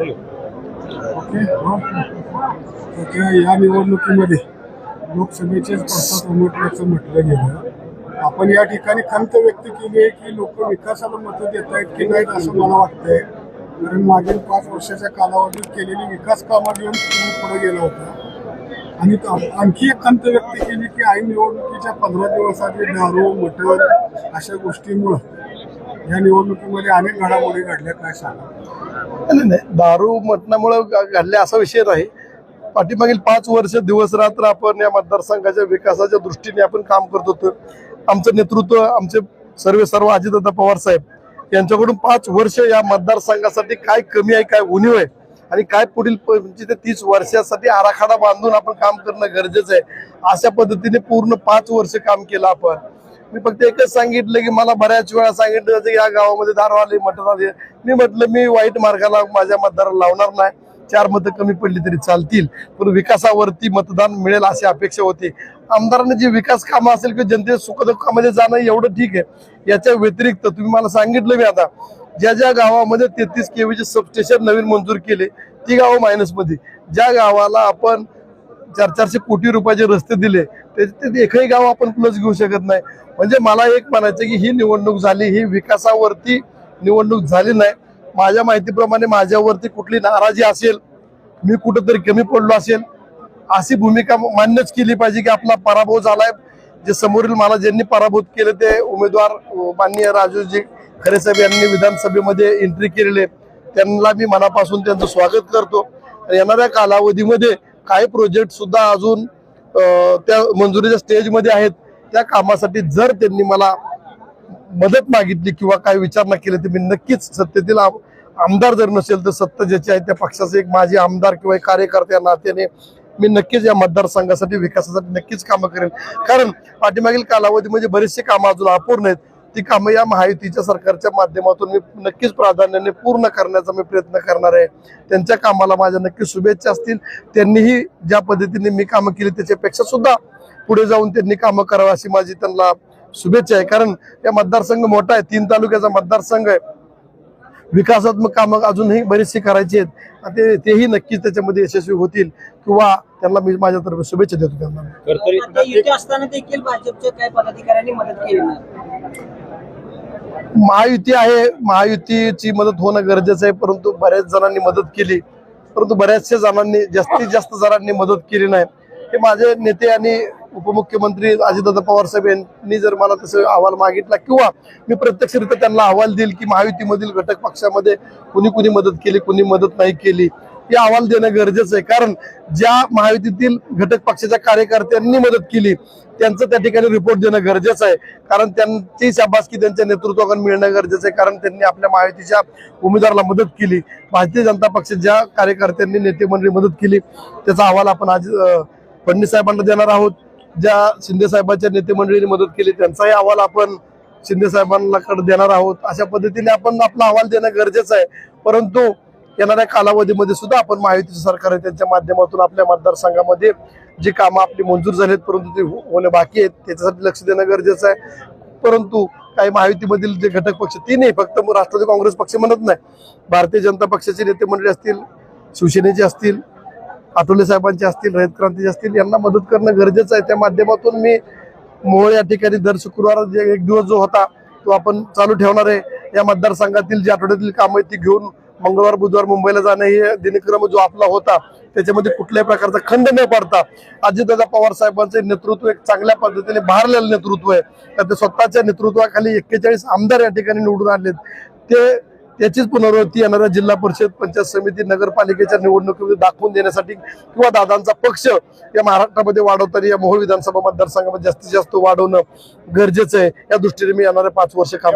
Okay okay या निवडणुकीमध्ये लोकसभेचेच पक्षात उमटल्याचं म्हटलं गेलं. आपण या ठिकाणी खंत व्यक्त केली आहे की लोक विकासाला मतं देत आहेत की नाहीत असं मला वाटतंय. कारण मागील पाच वर्षाच्या कालावधीत केलेली विकास कामं घेऊन तुम्ही पुढे गेला होता. आणि आणखी एक खंत व्यक्त केली की आई निवडणुकीच्या पंधरा दिवस आधी दारू मटर अशा गोष्टीमुळं या निवडणुकीमध्ये अनेक घडामोडी घडल्या काय सांगा नाही नाही. दारू मटणामुळे घडले असा विषय नाही. पाठीमागील पाच वर्ष दिवस रात्र आपण या मतदारसंघाच्या विकासाच्या दृष्टीने आपण काम करत होतो. आमचं नेतृत्व आमचे सर्व सर्व अजितदादा पवार साहेब यांच्याकडून पाच वर्ष या मतदारसंघासाठी काय कमी आहे काय उणीव आहे आणि काय पुढील ते तीस वर्षासाठी आराखडा बांधून आपण काम करणं गरजेचं आहे. अशा पद्धतीने पूर्ण पाच वर्ष काम केलं आपण. मी फक्त एकच सांगितलं की मला बऱ्याच वेळा सांगितलं जातं की या गावामध्ये दारू आले मटण आले मी म्हटलं मी वाईट मार्गाला माझ्या मतदाराला लावणार नाही. चार मतं कमी पडली तरी चालतील. पण विकासावरती मतदान मिळेल अशी अपेक्षा होती. आमदारांनी जी विकास कामं असेल किंवा जनते सुखदुःखामध्ये जाणं एवढं ठीक आहे. याच्या व्यतिरिक्त तुम्ही मला सांगितलं मी आता ज्या ज्या गावामध्ये तेहतीस केवीचे सबस्टेशन नवीन मंजूर केले ती गावं मायनसमध्ये ज्या गावाला आपण चार चारशे कोटी रुपयाचे रस्ते दिले ते एकही गाव आपण प्लस घेऊ शकत नाही. म्हणजे मला एक म्हणायचं की ही निवडणूक झाली ही विकासावरती निवडणूक झाली नाही. माझ्या माहितीप्रमाणे माझ्यावरती कुठली नाराजी असेल मी कुठंतरी कमी पडलो असेल अशी भूमिका मान्यच केली पाहिजे की आपला पराभव झालाय. जे समोरील मला ज्यांनी पराभूत केले ते उमेदवार माननीय राजूजी खरे साहेब यांनी विधानसभेमध्ये एंट्री केलेले त्यांना मी मनापासून त्यांचं स्वागत करतो. येणाऱ्या कालावधीमध्ये काही प्रोजेक्ट सुद्धा अजून त्या मंजुरीच्या स्टेजमध्ये आहेत. त्या कामासाठी जर त्यांनी मला मदत मागितली किंवा काही विचारणा केली तर मी नक्कीच सत्तेतील आम- आमदार जर नसेल तर सत्ता ज्याची आहे त्या पक्षाचे एक माझे आमदार किंवा एक कार्यकर्ते या नात्याने मी नक्कीच या मतदारसंघासाठी विकासासाठी नक्कीच कामं करेन. कारण पाठीमागील कालावधीमध्ये बरेचसे कामं अजून अपूर्ण आहेत. ती कामं या महायुतीच्या सरकारच्या माध्यमातून मी नक्कीच प्राधान्याने पूर्ण करण्याचा मी प्रयत्न करणार आहे. त्यांच्या कामाला माझ्या नक्की शुभेच्छा असतील. त्यांनीही ज्या पद्धतीने मी कामं केली त्याच्यापेक्षा सुद्धा पुढे जाऊन त्यांनी कामं करावं अशी माझी त्यांना शुभेच्छा आहे. कारण या मतदारसंघ मोठा आहे. तीन तालुक्याचा मतदारसंघ आहे. विकासात्मक कामं अजूनही बरीचशी करायची आहेत. आणि ते तेही नक्कीच त्याच्यामध्ये यशस्वी होतील किंवा त्यांना मी माझ्यातर्फे शुभेच्छा देतो त्यांना. महायुती आहे. महायुतीची मदत होणं गरजेचं आहे परंतु बऱ्याच जणांनी मदत केली. परंतु बऱ्याचशा जणांनी जास्तीत जास्त जणांनी मदत केली नाही. हे माझे नेते आणि उपमुख्यमंत्री अजितदादा पवार साहेब यांनी जर मला तसं अहवाल मागितला किंवा मी प्रत्यक्षरित्या त्यांना अहवाल देईल की महायुतीमधील घटक पक्षामध्ये कुणी कुणी मदत केली कुणी मदत नाही केली हे अहवाल देणं गरजेचं आहे. कारण ज्या महायुतीतील घटक पक्षाच्या कार्यकर्त्यांनी मदत केली त्यांचं त्या ठिकाणी रिपोर्ट देणं गरजेचं आहे. कारण त्यांची शाबासकी त्यांच्या नेतृत्वाकडून मिळणं गरजेचं आहे. कारण त्यांनी आपल्या महायुतीच्या उमेदवाराला मदत केली. भारतीय जनता पक्षाच्या ज्या कार्यकर्त्यांनी नेते मंडळी मदत केली त्याचा अहवाल आपण आज अं, फडणवीस साहेबांना देणार आहोत. ज्या शिंदे साहेबांच्या मदत केली त्यांचाही अहवाल आपण शिंदे साहेबांना देणार आहोत. अशा पद्धतीने आपण आपला अहवाल देणं गरजेचं आहे. परंतु येणाऱ्या कालावधीमध्ये सुद्धा आपण महायुतीचं सरकार आहे त्यांच्या माध्यमातून आपल्या मतदारसंघामध्ये जी कामं आपली मंजूर झाली आहेत परंतु ते हो-, होणे बाकी आहेत त्याच्यासाठी लक्ष देणं गरजेचं आहे. परंतु काही महायुतीमधील जे घटक पक्ष तीनही फक्त राष्ट्रवादी काँग्रेस पक्ष म्हणत नाही. भारतीय जनता पक्षाचे नेते मंडळी असतील शिवसेनेचे असतील आठवले साहेबांचे असतील रयत क्रांतीचे असतील यांना मदत करणं गरजेचं आहे. त्या माध्यमातून मी मोहोळ या ठिकाणी दर शुक्रवार जे एक दिवस जो होता तो आपण चालू ठेवणार आहे. या मतदारसंघातील जी आठवड्यातील कामं आहेत ती घेऊन मंगळवार बुधवार मुंबईला जाणं हे दिनक्रम जो आपला होता त्याच्यामध्ये कुठल्याही प्रकारचा खंड न पडता अजितदादा पवार साहेबांचे नेतृत्व एक चांगल्या पद्धतीने भारलेलं नेतृत्व आहे. तर ते स्वतःच्या नेतृत्वाखाली एक्केचाळीस आमदार या ठिकाणी निवडून आणलेत. ते त्याचीच पुनरावृत्ती येणाऱ्या जिल्हा परिषद पंचायत समिती नगरपालिकेच्या निवडणुकीमध्ये दाखवून देण्यासाठी किंवा दादांचा पक्ष या महाराष्ट्रामध्ये वाढवताना या मोहोळ विधानसभा मतदारसंघामध्ये जास्तीत जास्त वाढवणं गरजेचं आहे. या दृष्टीने मी येणारे पाच वर्ष काम